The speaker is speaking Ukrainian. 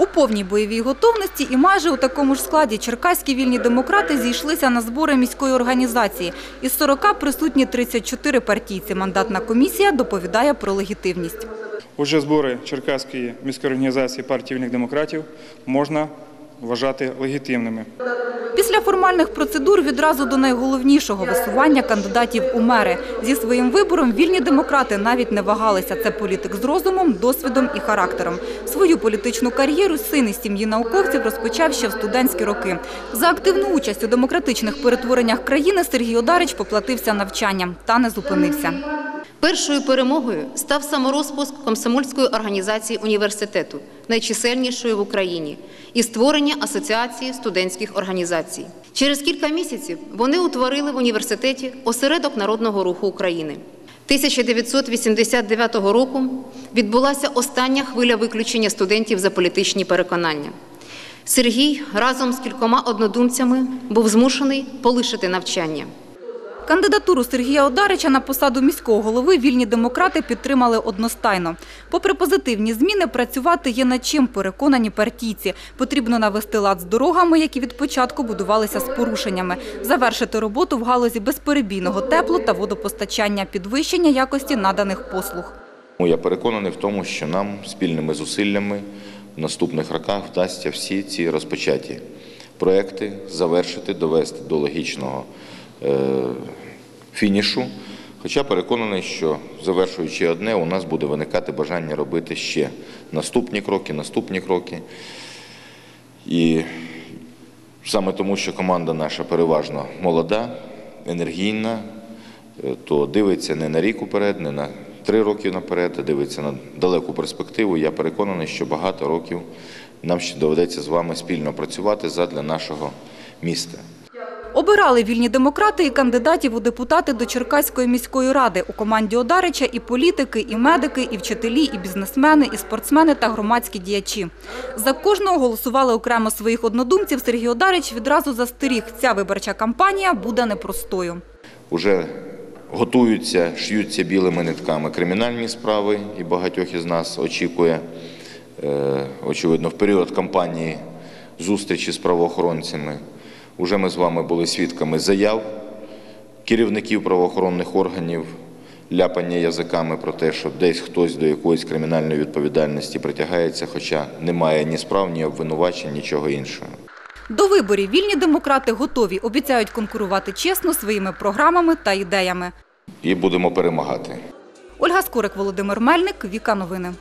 У повній бойовій готовності і майже у такому ж складі черкаські вільні демократи зійшлися на збори міської організації. Із 40 присутні 34 партійці. Мандатна комісія доповідає про легітимність. Отже, збори Черкаської міської організації партії вільних демократів можна вважати легітимними. Після формальних процедур відразу до найголовнішого висування кандидатів у мери. Зі своїм вибором вільні демократи навіть не вагалися. Це політик з розумом, досвідом і характером. Свою політичну кар'єру син із сім'ї науковців розпочав ще в студентські роки. За активну участь у демократичних перетвореннях країни Сергій Одарич поплатився навчанням та не зупинився. Першою перемогою став саморозпуск комсомольської організації університету, найчисельнішої в Україні, і створення Асоціації студентських організацій. Через кілька місяців вони утворили в університеті осередок народного руху України. 1989 року відбулася остання хвиля виключення студентів за політичні переконання. Сергій разом з кількома однодумцями був змушений полишити навчання. Кандидатуру Сергія Одарича на посаду міського голови вільні демократи підтримали одностайно. Попри позитивні зміни, працювати є над чим, переконані партійці. Потрібно навести лад з дорогами, які від початку будувалися з порушеннями, завершити роботу в галузі безперебійного теплу та водопостачання, підвищення якості наданих послуг. Я переконаний в тому, що нам спільними зусиллями в наступних роках вдасться всі ці розпочаті проекти завершити, довести до логічного фінішу. Хоча переконаний, що завершуючи одне, у нас буде виникати бажання робити ще наступні кроки, наступні кроки. І саме тому, що команда наша переважно молода, енергійна, е, то дивиться не на рік уперед, не на три роки наперед, а дивиться на далеку перспективу. Я переконаний, що багато років нам ще доведеться з вами спільно працювати задля нашого міста. Обирали вільні демократи і кандидатів у депутати до Черкаської міської ради. У команді Одарича і політики, і медики, і вчителі, і бізнесмени, і спортсмени та громадські діячі. За кожного голосували окремо своїх однодумців. Сергій Одарич відразу застеріг, ця виборча кампанія буде непростою. Уже готуються, ш'ються білими нитками кримінальні справи, і багатьох із нас очікує, е, очевидно, в період кампанії зустрічі з правоохоронцями. Уже ми з вами були свідками заяв керівників правоохоронних органів, ляпання язиками про те, що десь хтось до якоїсь кримінальної відповідальності притягається, хоча немає ні справ, ні обвинувачень, нічого іншого. До виборів вільні демократи готові, обіцяють конкурувати чесно своїми програмами та ідеями. І будемо перемагати. Ольга Скорик, Володимир Мельник, Віка Новини.